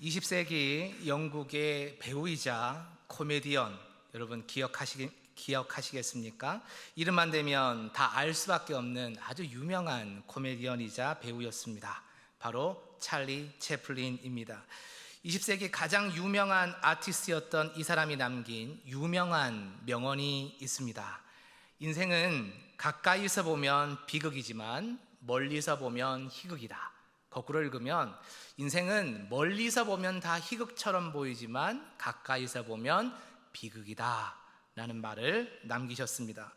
20세기 영국의 배우이자 코미디언 여러분 기억하시, 기억하시겠습니까? 이름만 되면 다 알 수밖에 없는 아주 유명한 코미디언이자 배우였습니다. 바로 찰리 채플린입니다. 20세기 가장 유명한 아티스트였던 이 사람이 남긴 유명한 명언이 있습니다. 인생은 가까이서 보면 비극이지만 멀리서 보면 희극이다. 거꾸로 읽으면 인생은 멀리서 보면 다 희극처럼 보이지만 가까이서 보면 비극이다. 라는 말을 남기셨습니다.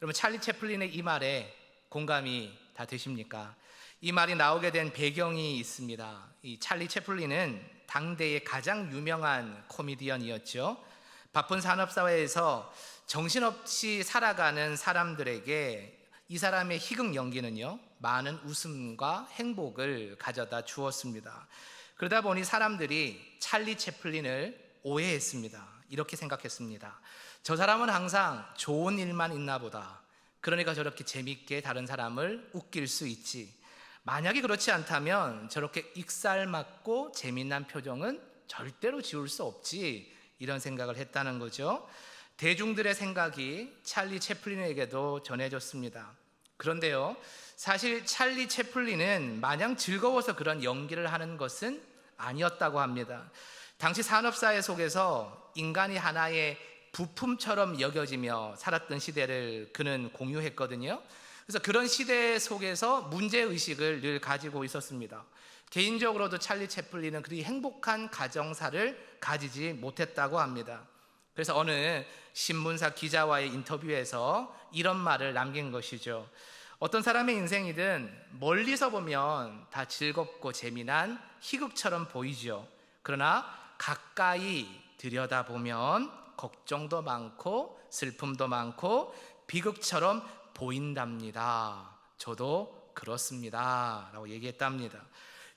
여러분, 찰리 채플린의 이 말에 공감이 다 되십니까? 이 말이 나오게 된 배경이 있습니다. 이 찰리 채플린은 당대의 가장 유명한 코미디언이었죠. 바쁜 산업사회에서 정신없이 살아가는 사람들에게 이 사람의 희극 연기는요, 많은 웃음과 행복을 가져다 주었습니다. 그러다 보니 사람들이 찰리 채플린을 오해했습니다. 이렇게 생각했습니다. 저 사람은 항상 좋은 일만 있나 보다. 그러니까 저렇게 재밌게 다른 사람을 웃길 수 있지. 만약에 그렇지 않다면 저렇게 익살맞고 재미난 표정은 절대로 지울 수 없지. 이런 생각을 했다는 거죠. 대중들의 생각이 찰리 채플린에게도 전해졌습니다. 그런데요, 사실 찰리 채플린은 마냥 즐거워서 그런 연기를 하는 것은 아니었다고 합니다. 당시 산업사회 속에서 인간이 하나의 부품처럼 여겨지며 살았던 시대를 그는 공유했거든요. 그래서 그런 시대 속에서 문제의식을 늘 가지고 있었습니다. 개인적으로도 찰리 채플린은 그리 행복한 가정사를 가지지 못했다고 합니다. 그래서 어느 신문사 기자와의 인터뷰에서 이런 말을 남긴 것이죠. 어떤 사람의 인생이든 멀리서 보면 다 즐겁고 재미난 희극처럼 보이죠. 그러나 가까이 들여다보면 걱정도 많고 슬픔도 많고 비극처럼 보인답니다. 저도 그렇습니다. 라고 얘기했답니다.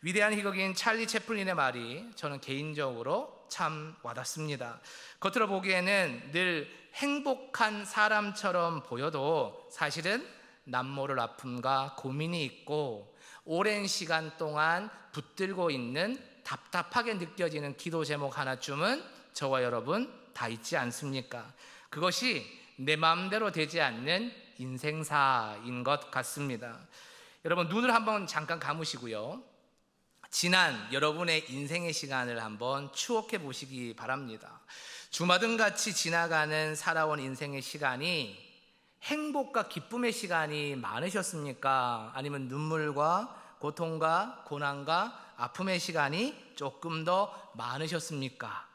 위대한 희극인 찰리 채플린의 말이 저는 개인적으로 참 와닿습니다. 겉으로 보기에는 늘 행복한 사람처럼 보여도 사실은 남모를 아픔과 고민이 있고 오랜 시간 동안 붙들고 있는 답답하게 느껴지는 기도 제목 하나쯤은 저와 여러분 다 있지 않습니까? 그것이 내 마음대로 되지 않는 인생사인 것 같습니다. 여러분 눈을 한번 잠깐 감으시고요. 지난 여러분의 인생의 시간을 한번 추억해 보시기 바랍니다. 주마등 같이 지나가는 살아온 인생의 시간이 행복과 기쁨의 시간이 많으셨습니까? 아니면 눈물과 고통과 고난과 아픔의 시간이 조금 더 많으셨습니까?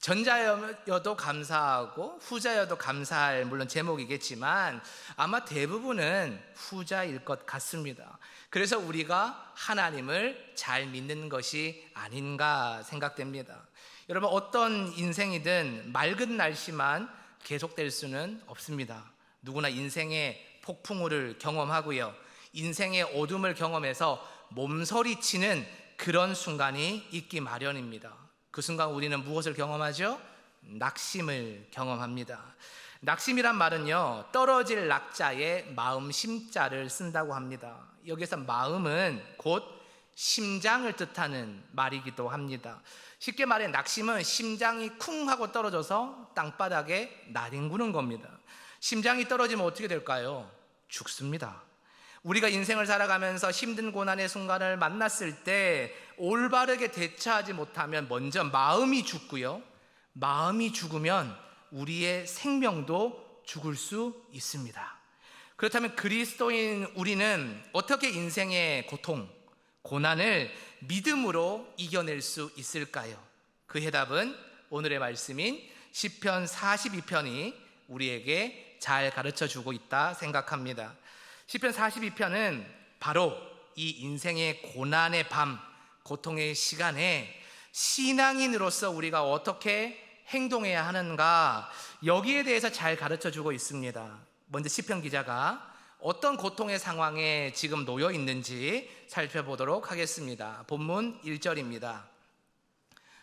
전자여도 감사하고 후자여도 감사할 물론 제목이겠지만 아마 대부분은 후자일 것 같습니다. 그래서 우리가 하나님을 잘 믿는 것이 아닌가 생각됩니다. 여러분 어떤 인생이든 맑은 날씨만 계속될 수는 없습니다. 누구나 인생의 폭풍우를 경험하고요. 인생의 어둠을 경험해서 몸서리치는 그런 순간이 있기 마련입니다. 그 순간 우리는 무엇을 경험하죠? 낙심을 경험합니다. 낙심이란 말은요, 떨어질 낙자의 마음 심자를 쓴다고 합니다. 여기서 마음은 곧 심장을 뜻하는 말이기도 합니다. 쉽게 말해 낙심은 심장이 쿵 하고 떨어져서 땅바닥에 나뒹구는 겁니다. 심장이 떨어지면 어떻게 될까요? 죽습니다. 우리가 인생을 살아가면서 힘든 고난의 순간을 만났을 때 올바르게 대처하지 못하면 먼저 마음이 죽고요. 마음이 죽으면 우리의 생명도 죽을 수 있습니다. 그렇다면 그리스도인 우리는 어떻게 인생의 고통, 고난을 믿음으로 이겨낼 수 있을까요? 그 해답은 오늘의 말씀인 시편 42편이 우리에게 잘 가르쳐 주고 있다 생각합니다. 시편 42편은 바로 이 인생의 고난의 밤, 고통의 시간에 신앙인으로서 우리가 어떻게 행동해야 하는가 여기에 대해서 잘 가르쳐 주고 있습니다. 먼저 시편 기자가 어떤 고통의 상황에 지금 놓여 있는지 살펴보도록 하겠습니다. 본문 1절입니다.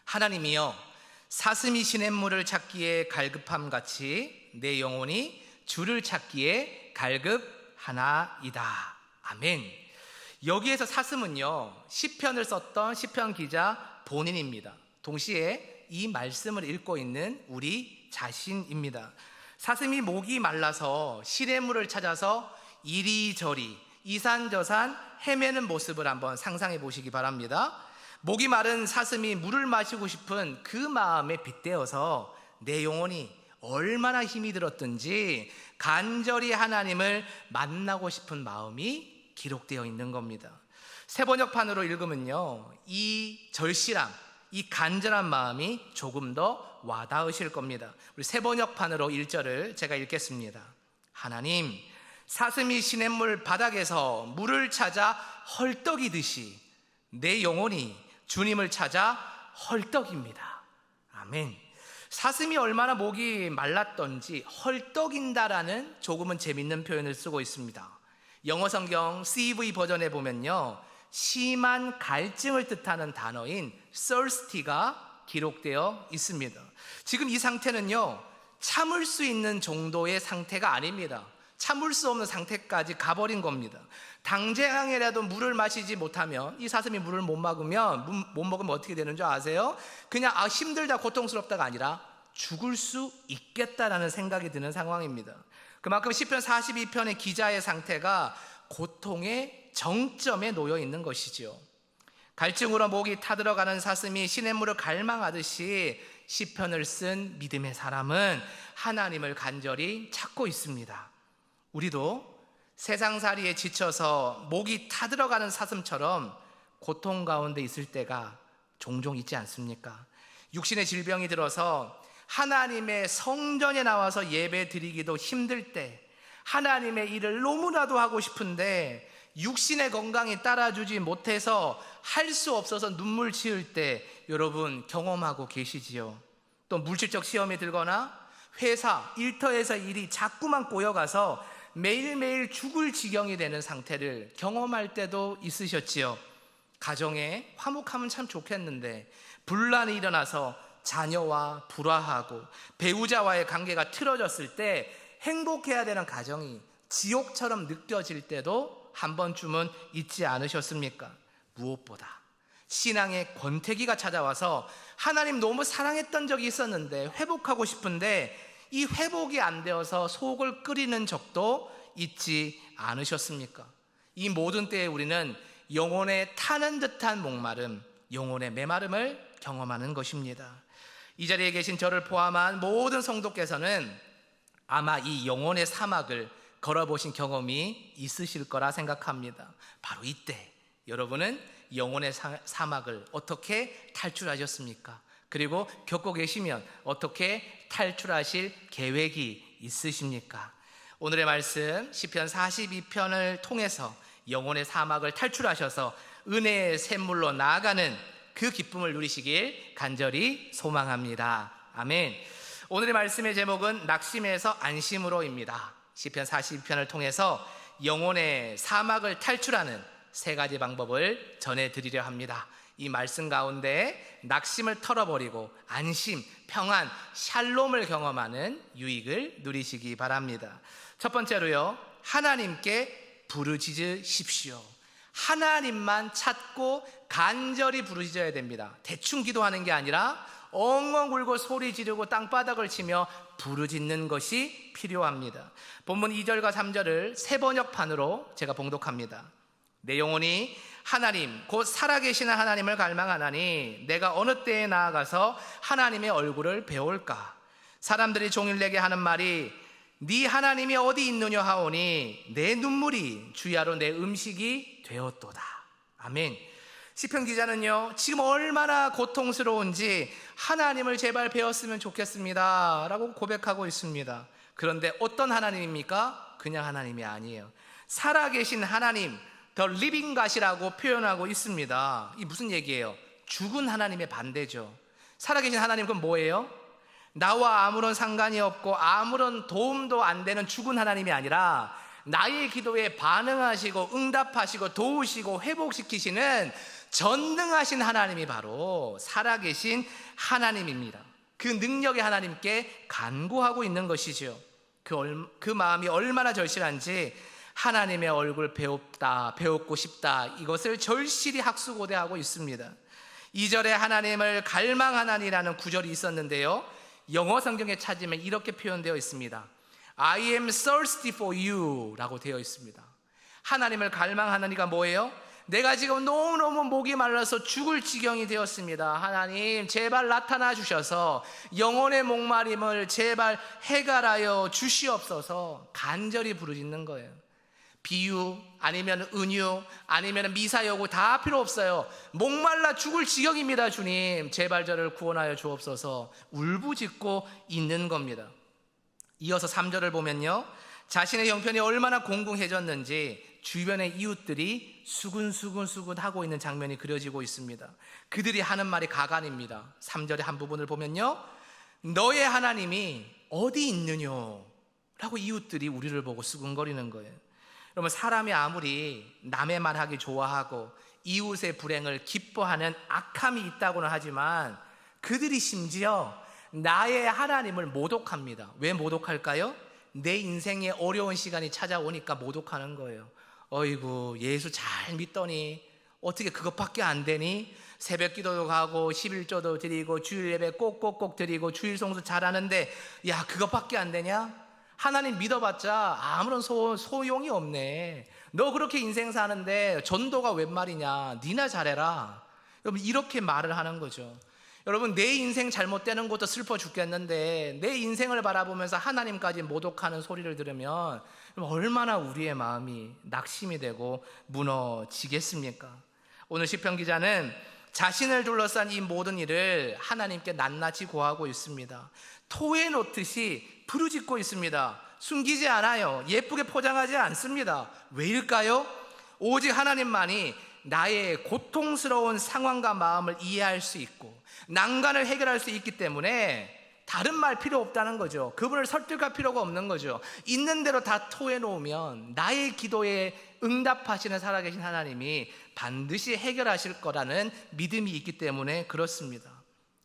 하나님이여 사슴이 시냇물을 찾기에 갈급함 같이 내 영혼이 주를 찾기에 갈급 하나이다. 아멘. 여기에서 사슴은요 시편을 썼던 시편 기자 본인입니다. 동시에 이 말씀을 읽고 있는 우리 자신입니다. 사슴이 목이 말라서 시냇물을 찾아서 이리저리 이산저산 헤매는 모습을 한번 상상해 보시기 바랍니다. 목이 마른 사슴이 물을 마시고 싶은 그 마음에 빗대어서 내 영혼이 얼마나 힘이 들었든지 간절히 하나님을 만나고 싶은 마음이 기록되어 있는 겁니다. 세번역판으로 읽으면요. 이 절실함, 이 간절한 마음이 조금 더 와닿으실 겁니다. 우리 세번역판으로 1절을 제가 읽겠습니다. 하나님, 사슴이 시냇물 바닥에서 물을 찾아 헐떡이듯이 내 영혼이 주님을 찾아 헐떡입니다. 아멘. 사슴이 얼마나 목이 말랐던지 헐떡인다라는 조금은 재밌는 표현을 쓰고 있습니다. 영어 성경 CV 버전에 보면요. 심한 갈증을 뜻하는 단어인 thirsty가 기록되어 있습니다. 지금 이 상태는요. 참을 수 있는 정도의 상태가 아닙니다. 참을 수 없는 상태까지 가버린 겁니다. 당장이라도 물을 마시지 못하면 이 사슴이 물을 못 먹으면 물- 못 먹으면 어떻게 되는 줄 아세요? 그냥 아 힘들다 고통스럽다가 아니라 죽을 수 있겠다라는 생각이 드는 상황입니다. 그만큼 시편 42편의 기자의 상태가 고통의 정점에 놓여 있는 것이지요. 갈증으로 목이 타들어가는 사슴이 시냇물을 갈망하듯이 시편을 쓴 믿음의 사람은 하나님을 간절히 찾고 있습니다. 우리도 세상살이에 지쳐서 목이 타들어가는 사슴처럼 고통 가운데 있을 때가 종종 있지 않습니까? 육신의 질병이 들어서 하나님의 성전에 나와서 예배 드리기도 힘들 때 하나님의 일을 너무나도 하고 싶은데 육신의 건강이 따라주지 못해서 할 수 없어서 눈물 지을 때 여러분 경험하고 계시지요. 또 물질적 시험이 들거나 회사, 일터에서 일이 자꾸만 꼬여가서 매일매일 죽을 지경이 되는 상태를 경험할 때도 있으셨지요. 가정에 화목하면 참 좋겠는데 분란이 일어나서 자녀와 불화하고 배우자와의 관계가 틀어졌을 때 행복해야 되는 가정이 지옥처럼 느껴질 때도 한 번쯤은 있지 않으셨습니까? 무엇보다 신앙의 권태기가 찾아와서 하나님 너무 사랑했던 적이 있었는데 회복하고 싶은데 이 회복이 안 되어서 속을 끓이는 적도 있지 않으셨습니까? 이 모든 때에 우리는 영혼에 타는 듯한 목마름, 영혼의 메마름을 경험하는 것입니다. 이 자리에 계신 저를 포함한 모든 성도께서는 아마 이 영혼의 사막을 걸어보신 경험이 있으실 거라 생각합니다. 바로 이때 여러분은 영혼의 사, 사막을 어떻게 탈출하셨습니까? 그리고 겪고 계시면 어떻게 탈출하실 계획이 있으십니까? 오늘의 말씀 시편 42편을 통해서 영혼의 사막을 탈출하셔서 은혜의 샘물로 나아가는 그 기쁨을 누리시길 간절히 소망합니다. 아멘. 오늘의 말씀의 제목은 낙심에서 안심으로입니다. 시편 42편을 통해서 영혼의 사막을 탈출하는 세 가지 방법을 전해 드리려 합니다. 이 말씀 가운데 낙심을 털어버리고 안심, 평안, 샬롬을 경험하는 유익을 누리시기 바랍니다. 첫 번째로요, 하나님께 부르짖으십시오. 하나님만 찾고 간절히 부르짖어야 됩니다. 대충 기도하는 게 아니라 엉엉 울고 소리 지르고 땅바닥을 치며 부르짖는 것이 필요합니다. 본문 2절과 3절을 세 번역판으로 제가 봉독합니다. 내 영혼이 하나님 곧 살아계시는 하나님을 갈망하나니 내가 어느 때에 나아가서 하나님의 얼굴을 배울까? 사람들이 종일 내게 하는 말이 네 하나님이 어디 있느냐 하오니 내 눈물이 주야로 내 음식이 되었도다. 아멘. 시편 기자는요 지금 얼마나 고통스러운지 하나님을 제발 배웠으면 좋겠습니다. 라고 고백하고 있습니다. 그런데 어떤 하나님입니까? 그냥 하나님이 아니에요. 살아계신 하나님 더 리빙 갓이라고 표현하고 있습니다. 이 무슨 얘기예요? 죽은 하나님의 반대죠. 살아계신 하나님 그건 뭐예요? 나와 아무런 상관이 없고 아무런 도움도 안 되는 죽은 하나님이 아니라 나의 기도에 반응하시고 응답하시고 도우시고 회복시키시는 전능하신 하나님이 바로 살아계신 하나님입니다. 그 능력의 하나님께 간구하고 있는 것이죠. 그, 얼, 그 마음이 얼마나 절실한지 하나님의 얼굴 배웠다, 배웠고 싶다. 이것을 절실히 학수고대하고 있습니다. 2절에 하나님을 갈망하나니라는 구절이 있었는데요. 영어 성경에 찾으면 이렇게 표현되어 있습니다. I am thirsty for you 라고 되어 있습니다. 하나님을 갈망하나니가 뭐예요? 내가 지금 너무너무 목이 말라서 죽을 지경이 되었습니다. 하나님, 제발 나타나 주셔서 영혼의 목마림을 제발 해결하여 주시옵소서 간절히 부르짖는 거예요. 비유, 아니면 은유, 아니면 미사 여구 다 필요 없어요. 목말라 죽을 지경입니다, 주님. 제발 저를 구원하여 주옵소서 울부짖고 있는 겁니다. 이어서 3절을 보면요. 자신의 형편이 얼마나 공공해졌는지 주변의 이웃들이 수근수근수근 하고 있는 장면이 그려지고 있습니다. 그들이 하는 말이 가관입니다. 3절의 한 부분을 보면요. 너의 하나님이 어디 있느냐? 라고 이웃들이 우리를 보고 수근거리는 거예요. 여러분, 사람이 아무리 남의 말하기 좋아하고 이웃의 불행을 기뻐하는 악함이 있다고는 하지만 그들이 심지어 나의 하나님을 모독합니다. 왜 모독할까요? 내 인생에 어려운 시간이 찾아오니까 모독하는 거예요. 어이구, 예수 잘 믿더니 어떻게 그것밖에 안 되니? 새벽 기도도 가고 11조도 드리고 주일 예배 꼭꼭꼭 드리고 주일 성수 잘하는데 야, 그것밖에 안 되냐? 하나님 믿어봤자 아무런 소, 소용이 없네. 너 그렇게 인생 사는데 전도가 웬 말이냐? 니나 잘해라. 여러분 이렇게 말을 하는 거죠. 여러분 내 인생 잘못되는 것도 슬퍼 죽겠는데 내 인생을 바라보면서 하나님까지 모독하는 소리를 들으면 얼마나 우리의 마음이 낙심이 되고 무너지겠습니까? 오늘 시편 기자는 자신을 둘러싼 이 모든 일을 하나님께 낱낱이 고하고 있습니다. 토해 놓듯이 부르짖고 있습니다. 숨기지 않아요. 예쁘게 포장하지 않습니다. 왜일까요? 오직 하나님만이 나의 고통스러운 상황과 마음을 이해할 수 있고 난간을 해결할 수 있기 때문에 다른 말 필요 없다는 거죠. 그분을 설득할 필요가 없는 거죠. 있는 대로 다 토해 놓으면 나의 기도에 응답하시는 살아계신 하나님이 반드시 해결하실 거라는 믿음이 있기 때문에 그렇습니다.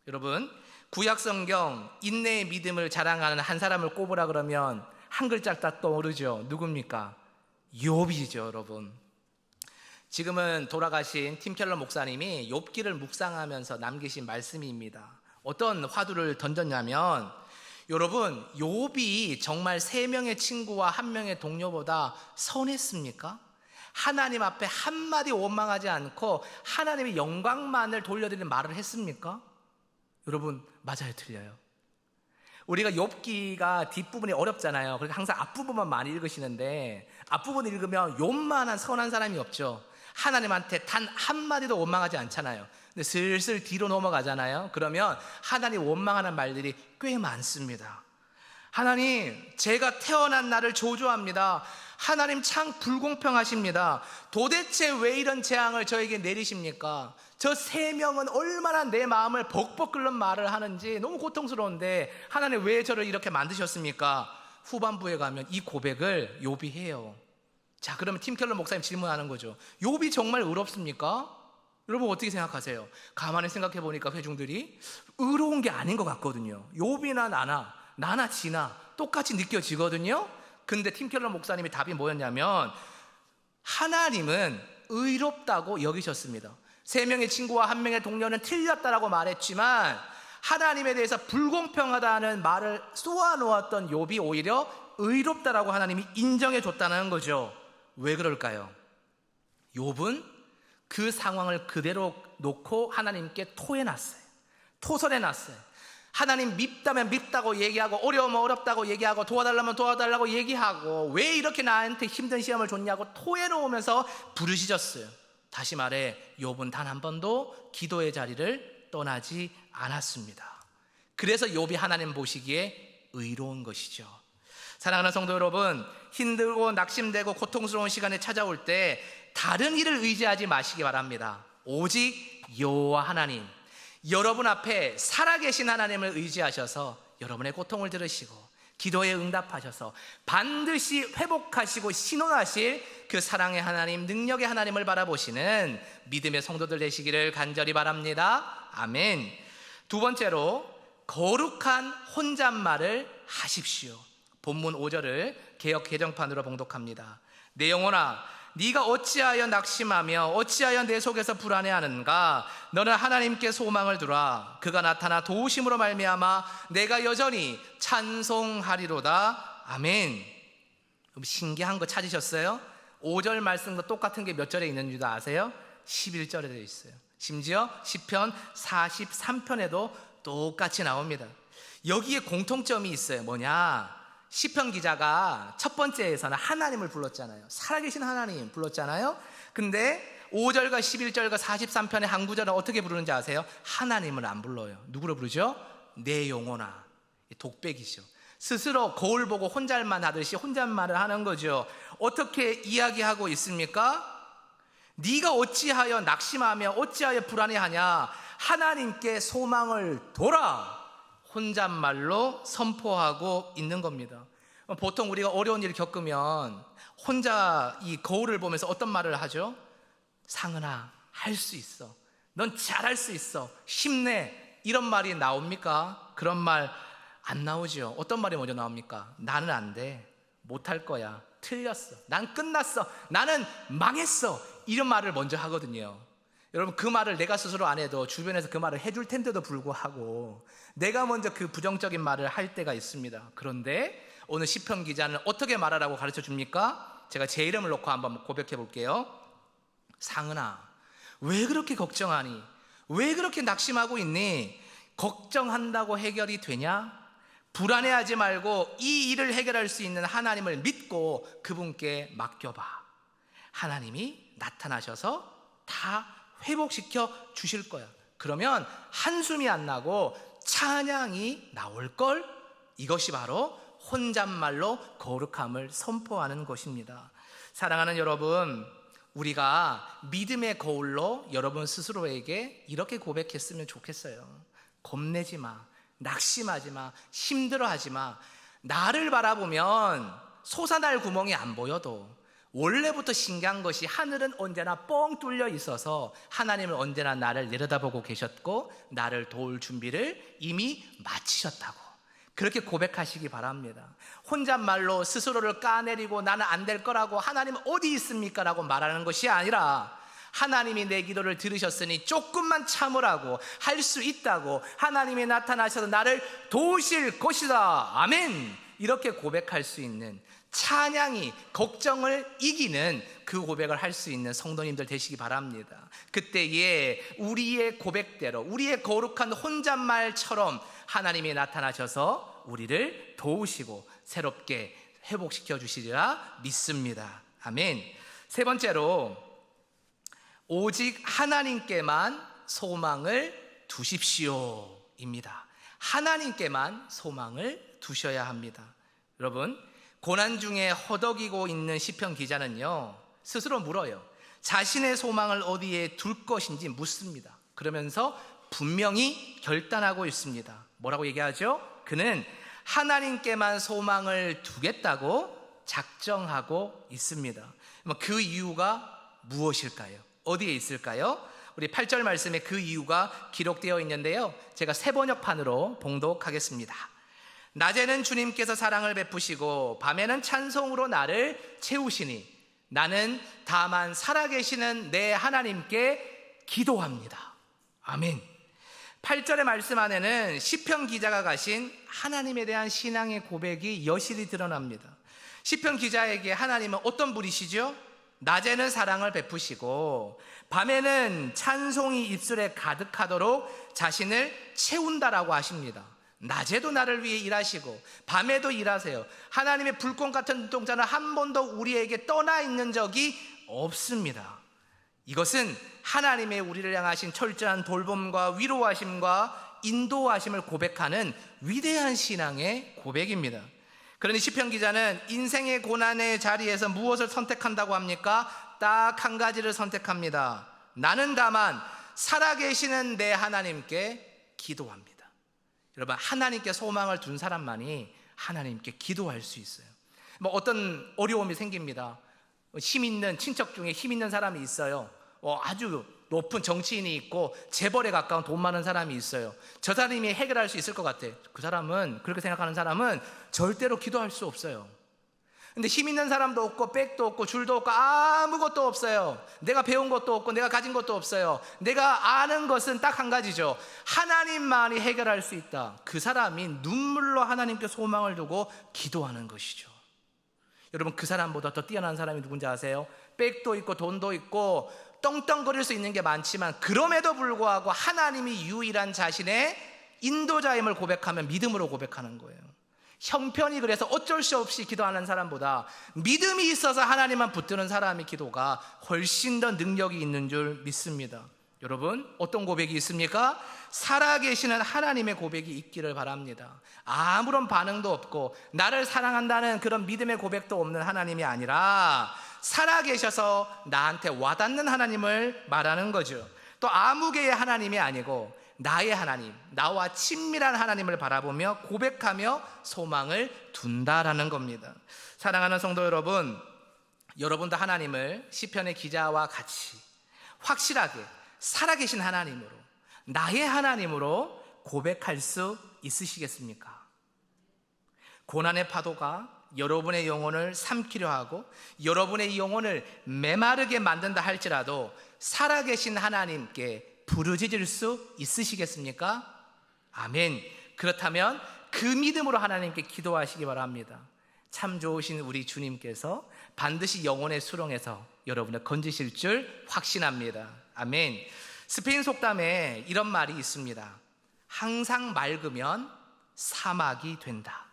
여러분, 구약 성경 인내의 믿음을 자랑하는 한 사람을 꼽으라 그러면 한 글자 딱 떠오르죠. 누굽니까? 욥이죠, 여러분. 지금은 돌아가신 팀켈러 목사님이 욥기를 묵상하면서 남기신 말씀입니다. 어떤 화두를 던졌냐면 여러분 욥이 정말 세 명의 친구와 한 명의 동료보다 선했습니까? 하나님 앞에 한마디 원망하지 않고 하나님의 영광만을 돌려드리는 말을 했습니까? 여러분 맞아요 틀려요 우리가 욥기가 뒷부분이 어렵잖아요 그래서 항상 앞부분만 많이 읽으시는데 앞부분 읽으면 욥만한 선한 사람이 없죠 하나님한테 단 한마디도 원망하지 않잖아요 근데 슬슬 뒤로 넘어가잖아요 그러면 하나님 원망하는 말들이 꽤 많습니다 하나님 제가 태어난 날을 조조합니다 하나님 참 불공평하십니다. 도대체 왜 이런 재앙을 저에게 내리십니까? 저 세 명은 얼마나 내 마음을 벅벅 끓는 말을 하는지 너무 고통스러운데 하나님 왜 저를 이렇게 만드셨습니까? 후반부에 가면 이 고백을 요비 해요. 자, 그러면 팀켈러 목사님 질문하는 거죠. 요비 정말 의롭습니까? 여러분 어떻게 생각하세요? 가만히 생각해 보니까 회중들이 의로운 게 아닌 것 같거든요. 요비나 나나 나나 지나 똑같이 느껴지거든요. 근데 팀켈러 목사님의 답이 뭐였냐면 하나님은 의롭다고 여기셨습니다. 세 명의 친구와 한 명의 동료는 틀렸다라고 말했지만 하나님에 대해서 불공평하다는 말을 쏘아 놓았던 욥이 오히려 의롭다라고 하나님이 인정해 줬다는 거죠. 왜 그럴까요? 욥은 그 상황을 그대로 놓고 하나님께 토해 놨어요. 토설해 놨어요. 하나님 밉다면 밉다고 얘기하고 어려우면 어렵다고 얘기하고 도와달라면 도와달라고 얘기하고 왜 이렇게 나한테 힘든 시험을 줬냐고 토해놓으면서 부르짖었어요. 다시 말해 욥은 단 한 번도 기도의 자리를 떠나지 않았습니다. 그래서 욥이 하나님 보시기에 의로운 것이죠. 사랑하는 성도 여러분, 힘들고 낙심되고 고통스러운 시간에 찾아올 때 다른 일을 의지하지 마시기 바랍니다. 오직 여호와 하나님 여러분 앞에 살아계신 하나님을 의지하셔서 여러분의 고통을 들으시고 기도에 응답하셔서 반드시 회복하시고 신원하실 그 사랑의 하나님, 능력의 하나님을 바라보시는 믿음의 성도들 되시기를 간절히 바랍니다. 아멘. 두 번째로 거룩한 혼잣말을 하십시오. 본문 5절을 개혁 개정판으로 봉독합니다. 내 영혼아 네가 어찌하여 낙심하며 어찌하여 내 속에서 불안해하는가? 너는 하나님께 소망을 두라. 그가 나타나 도우심으로 말미암아 내가 여전히 찬송하리로다. 아멘. 신기한 거 찾으셨어요? 5절 말씀과 똑같은 게 몇 절에 있는 줄 아세요? 11절에 되어 있어요. 심지어 시편 43편에도 똑같이 나옵니다. 여기에 공통점이 있어요. 뭐냐 시편 기자가 첫 번째에서는 하나님을 불렀잖아요. 살아계신 하나님 불렀잖아요. 근데 5절과 11절과 43편의 한 구절은 어떻게 부르는지 아세요? 하나님을 안 불러요. 누구로 부르죠? 내 영혼아. 독백이죠. 스스로 거울 보고 혼잣말 하듯이 혼잣말을 하는 거죠. 어떻게 이야기하고 있습니까? 네가 어찌하여 낙심하며 어찌하여 불안해하냐? 하나님께 소망을 둬라. 혼잣말로 선포하고 있는 겁니다. 보통 우리가 어려운 일을 겪으면 혼자 이 거울을 보면서 어떤 말을 하죠? 상은아, 할 수 있어. 넌 잘할 수 있어. 힘내. 이런 말이 나옵니까? 그런 말 안 나오죠. 어떤 말이 먼저 나옵니까? 나는 안 돼. 못할 거야. 틀렸어. 난 끝났어. 나는 망했어. 이런 말을 먼저 하거든요. 여러분 그 말을 내가 스스로 안 해도 주변에서 그 말을 해줄 텐데도 불구하고 내가 먼저 그 부정적인 말을 할 때가 있습니다. 그런데 오늘 시편 기자는 어떻게 말하라고 가르쳐 줍니까? 제가 제 이름을 놓고 한번 고백해 볼게요. 상은아, 왜 그렇게 걱정하니? 왜 그렇게 낙심하고 있니? 걱정한다고 해결이 되냐? 불안해하지 말고 이 일을 해결할 수 있는 하나님을 믿고 그분께 맡겨봐. 하나님이 나타나셔서 다 회복시켜 주실 거야. 그러면 한숨이 안 나고 찬양이 나올 걸 이것이 바로 혼잣말로 거룩함을 선포하는 것입니다. 사랑하는 여러분, 우리가 믿음의 거울로 여러분 스스로에게 이렇게 고백했으면 좋겠어요. 겁내지 마. 낙심하지 마. 힘들어하지 마. 나를 바라보면 솟아날 구멍이 안 보여도 원래부터 신기한 것이 하늘은 언제나 뻥 뚫려 있어서 하나님은 언제나 나를 내려다보고 계셨고 나를 도울 준비를 이미 마치셨다고 그렇게 고백하시기 바랍니다. 혼잣말로 스스로를 까내리고 나는 안 될 거라고 하나님은 어디 있습니까? 라고 말하는 것이 아니라 하나님이 내 기도를 들으셨으니 조금만 참으라고 할 수 있다고 하나님이 나타나셔서 나를 도우실 것이다. 아멘. 이렇게 고백할 수 있는 찬양이 걱정을 이기는 그 고백을 할 수 있는 성도님들 되시기 바랍니다. 그때에 우리의 고백대로 우리의 거룩한 혼잣말처럼 하나님이 나타나셔서 우리를 도우시고 새롭게 회복시켜 주시리라 믿습니다. 아멘. 세 번째로 오직 하나님께만 소망을 두십시오 입니다. 하나님께만 소망을 두셔야 합니다. 여러분, 고난 중에 허덕이고 있는 시편 기자는요 스스로 물어요. 자신의 소망을 어디에 둘 것인지 묻습니다. 그러면서 분명히 결단하고 있습니다. 뭐라고 얘기하죠? 그는 하나님께만 소망을 두겠다고 작정하고 있습니다. 그 이유가 무엇일까요? 어디에 있을까요? 우리 8절 말씀에 그 이유가 기록되어 있는데요. 제가 세 번역판으로 봉독하겠습니다. 낮에는 주님께서 사랑을 베푸시고 밤에는 찬송으로 나를 채우시니 나는 다만 살아계시는 내 하나님께 기도합니다. 아멘. 8절의 말씀 안에는 시편 기자가 가신 하나님에 대한 신앙의 고백이 여실히 드러납니다. 시편 기자에게 하나님은 어떤 분이시죠? 낮에는 사랑을 베푸시고 밤에는 찬송이 입술에 가득하도록 자신을 채운다라고 하십니다. 낮에도 나를 위해 일하시고 밤에도 일하세요. 하나님의 불꽃 같은 눈동자는 한 번도 우리에게 떠나 있는 적이 없습니다. 이것은 하나님의 우리를 향하신 철저한 돌봄과 위로하심과 인도하심을 고백하는 위대한 신앙의 고백입니다. 그러니 시편 기자는 인생의 고난의 자리에서 무엇을 선택한다고 합니까? 딱 한 가지를 선택합니다. 나는 다만 살아계시는 내 하나님께 기도합니다. 여러분 하나님께 소망을 둔 사람만이 하나님께 기도할 수 있어요. 뭐 어떤 어려움이 생깁니다. 힘 있는 친척 중에 힘 있는 사람이 있어요. 어, 아주 높은 정치인이 있고 재벌에 가까운 돈 많은 사람이 있어요. 저 사람이 해결할 수 있을 것 같아. 그 사람은 그렇게 생각하는 사람은 절대로 기도할 수 없어요. 근데 힘 있는 사람도 없고 백도 없고 줄도 없고 아무것도 없어요. 내가 배운 것도 없고 내가 가진 것도 없어요. 내가 아는 것은 딱 한 가지죠. 하나님만이 해결할 수 있다. 그 사람이 눈물로 하나님께 소망을 두고 기도하는 것이죠. 여러분 그 사람보다 더 뛰어난 사람이 누군지 아세요? 백도 있고 돈도 있고 떵떵거릴 수 있는 게 많지만 그럼에도 불구하고 하나님이 유일한 자신의 인도자임을 고백하면 믿음으로 고백하는 거예요. 형편이 그래서 어쩔 수 없이 기도하는 사람보다 믿음이 있어서 하나님만 붙드는 사람의 기도가 훨씬 더 능력이 있는 줄 믿습니다. 여러분, 어떤 고백이 있습니까? 살아계시는 하나님의 고백이 있기를 바랍니다. 아무런 반응도 없고, 나를 사랑한다는 그런 믿음의 고백도 없는 하나님이 아니라, 살아계셔서 나한테 와닿는 하나님을 말하는 거죠. 또 아무개의 하나님이 아니고, 나의 하나님, 나와 친밀한 하나님을 바라보며 고백하며 소망을 둔다라는 겁니다. 사랑하는 성도 여러분, 여러분도 하나님을 시편의 기자와 같이 확실하게 살아계신 하나님으로 나의 하나님으로 고백할 수 있으시겠습니까? 고난의 파도가 여러분의 영혼을 삼키려 하고 여러분의 영혼을 메마르게 만든다 할지라도 살아계신 하나님께 부르짖을 수 있으시겠습니까? 아멘. 그렇다면 그 믿음으로 하나님께 기도하시기 바랍니다. 참 좋으신 우리 주님께서 반드시 영혼의 수렁에서 여러분을 건지실 줄 확신합니다. 아멘. 스페인 속담에 이런 말이 있습니다. 항상 맑으면 사막이 된다.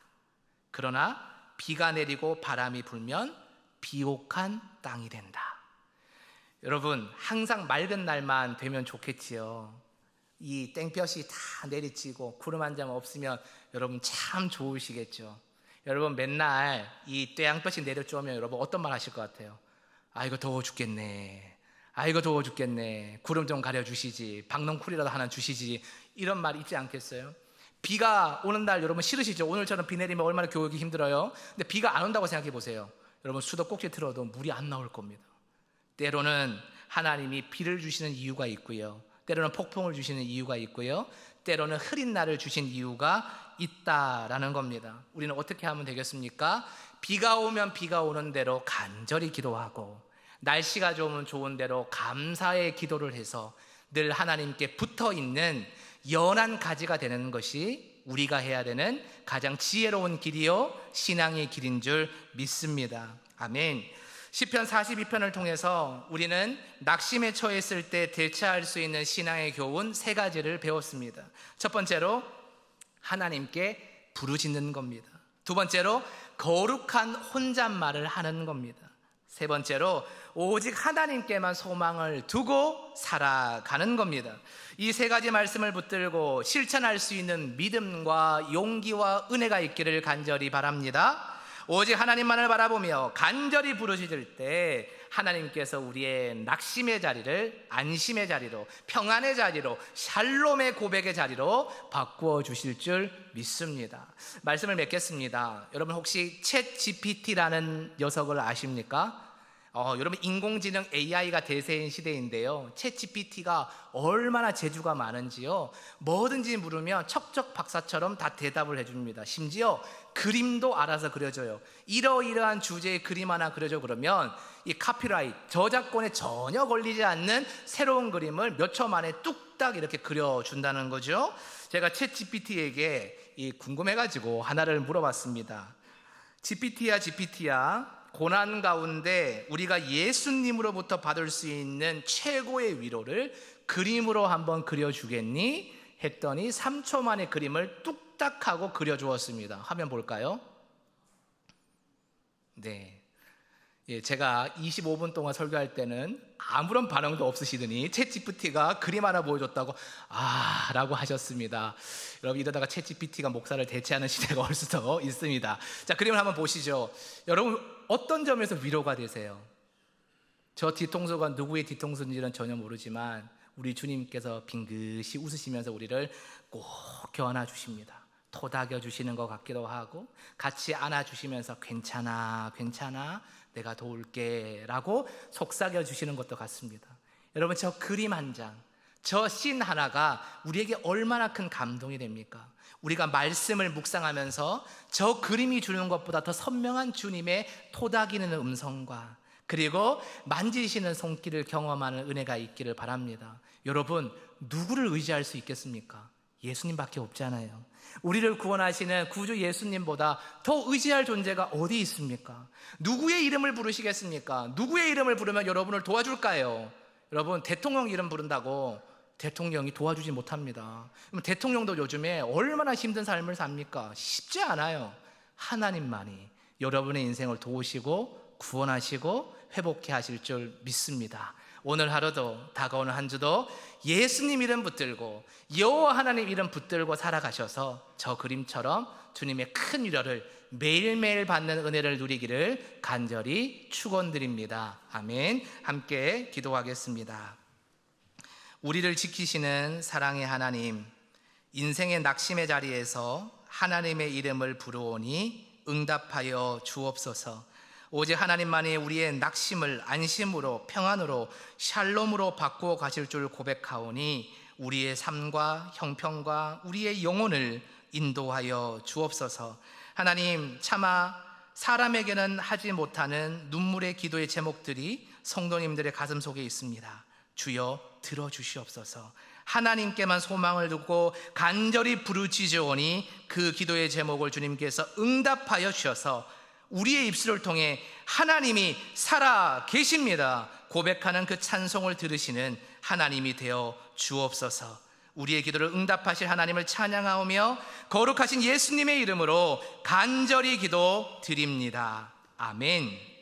그러나 비가 내리고 바람이 불면 비옥한 땅이 된다. 여러분, 항상 맑은 날만 되면 좋겠지요. 이 땡볕이 다 내리치고 구름 한 점 없으면 여러분 참 좋으시겠죠. 여러분 맨날 이 떼양볕이 내려쬐면 여러분 어떤 말 하실 것 같아요? 아 이거 더워 죽겠네. 아 이거 더워 죽겠네. 구름 좀 가려 주시지. 박농쿨이라도 하나 주시지. 이런 말 있지 않겠어요? 비가 오는 날 여러분 싫으시죠? 오늘처럼 비 내리면 얼마나 교육이 힘들어요. 근데 비가 안 온다고 생각해 보세요. 여러분 수도 꼭지 틀어도 물이 안 나올 겁니다. 때로는 하나님이 비를 주시는 이유가 있고요. 때로는 폭풍을 주시는 이유가 있고요. 때로는 흐린 날을 주신 이유가 있다라는 겁니다. 우리는 어떻게 하면 되겠습니까? 비가 오면 비가 오는 대로 간절히 기도하고 날씨가 좋으면 좋은 대로 감사의 기도를 해서 늘 하나님께 붙어 있는 연한 가지가 되는 것이 우리가 해야 되는 가장 지혜로운 길이요 신앙의 길인 줄 믿습니다. 아멘. 시편 42편을 통해서 우리는 낙심에 처했을 때 대처할 수 있는 신앙의 교훈 세 가지를 배웠습니다. 첫 번째로 하나님께 부르짖는 겁니다. 두 번째로 거룩한 혼잣말을 하는 겁니다. 세 번째로 오직 하나님께만 소망을 두고 살아가는 겁니다. 이 세 가지 말씀을 붙들고 실천할 수 있는 믿음과 용기와 은혜가 있기를 간절히 바랍니다. 오직 하나님만을 바라보며 간절히 부르짖을 때 하나님께서 우리의 낙심의 자리를 안심의 자리로 평안의 자리로 샬롬의 고백의 자리로 바꾸어 주실 줄 믿습니다. 말씀을 맺겠습니다. 여러분 혹시 챗 GPT라는 녀석을 아십니까? 어, 여러분 인공지능 AI가 대세인 시대인데요. 챗 GPT가 얼마나 재주가 많은지요. 뭐든지 물으면 척척 박사처럼 다 대답을 해줍니다. 심지어 그림도 알아서 그려줘요. 이러이러한 주제의 그림 하나 그려줘 그러면 이 카피라이트 저작권에 전혀 걸리지 않는 새로운 그림을 몇 초 만에 뚝딱 이렇게 그려준다는 거죠. 제가 챗 GPT에게 이 궁금해가지고 하나를 물어봤습니다. GPT야 GPT야 고난 가운데 우리가 예수님으로부터 받을 수 있는 최고의 위로를 그림으로 한번 그려주겠니? 했더니 3초 만에 그림을 뚝딱 하고 그려주었습니다. 화면 볼까요? 네. 예, 제가 25분 동안 설교할 때는 아무런 반응도 없으시더니 챗GPT가 그림 하나 보여줬다고 아 라고 하셨습니다. 여러분 이러다가 챗GPT가 목사를 대체하는 시대가 올 수도 있습니다. 자 그림을 한번 보시죠. 여러분 어떤 점에서 위로가 되세요? 저 뒤통수가 누구의 뒤통수인지는 전혀 모르지만 우리 주님께서 빙긋이 웃으시면서 우리를 꼭 겨안아 주십니다. 토닥여 주시는 것 같기도 하고 같이 안아 주시면서 괜찮아 괜찮아 내가 도울게 라고 속삭여 주시는 것도 같습니다. 여러분 저 그림 한 장, 저 씬 하나가 우리에게 얼마나 큰 감동이 됩니까? 우리가 말씀을 묵상하면서 저 그림이 주는 것보다 더 선명한 주님의 토닥이는 음성과 그리고 만지시는 손길을 경험하는 은혜가 있기를 바랍니다. 여러분, 누구를 의지할 수 있겠습니까? 예수님밖에 없잖아요. 우리를 구원하시는 구주 예수님보다 더 의지할 존재가 어디 있습니까? 누구의 이름을 부르시겠습니까? 누구의 이름을 부르면 여러분을 도와줄까요? 여러분, 대통령 이름 부른다고 대통령이 도와주지 못합니다. 대통령도 요즘에 얼마나 힘든 삶을 삽니까? 쉽지 않아요. 하나님만이 여러분의 인생을 도우시고 구원하시고 회복해 하실 줄 믿습니다. 오늘 하루도 다가오는 한 주도 예수님 이름 붙들고 여호와 하나님 이름 붙들고 살아가셔서 저 그림처럼 주님의 큰 위로를 매일매일 받는 은혜를 누리기를 간절히 축원드립니다. 아멘. 함께 기도하겠습니다. 우리를 지키시는 사랑의 하나님, 인생의 낙심의 자리에서 하나님의 이름을 부르오니 응답하여 주옵소서. 오직 하나님만이 우리의 낙심을 안심으로 평안으로 샬롬으로 바꾸어 가실 줄 고백하오니 우리의 삶과 형편과 우리의 영혼을 인도하여 주옵소서. 하나님 차마 사람에게는 하지 못하는 눈물의 기도의 제목들이 성도님들의 가슴 속에 있습니다. 주여 들어 주시옵소서. 하나님께만 소망을 두고 간절히 부르짖으오니 그 기도의 제목을 주님께서 응답하여 주셔서 우리의 입술을 통해 하나님이 살아 계십니다. 고백하는 그 찬송을 들으시는 하나님이 되어 주옵소서. 우리의 기도를 응답하실 하나님을 찬양하오며 거룩하신 예수님의 이름으로 간절히 기도 드립니다. 아멘.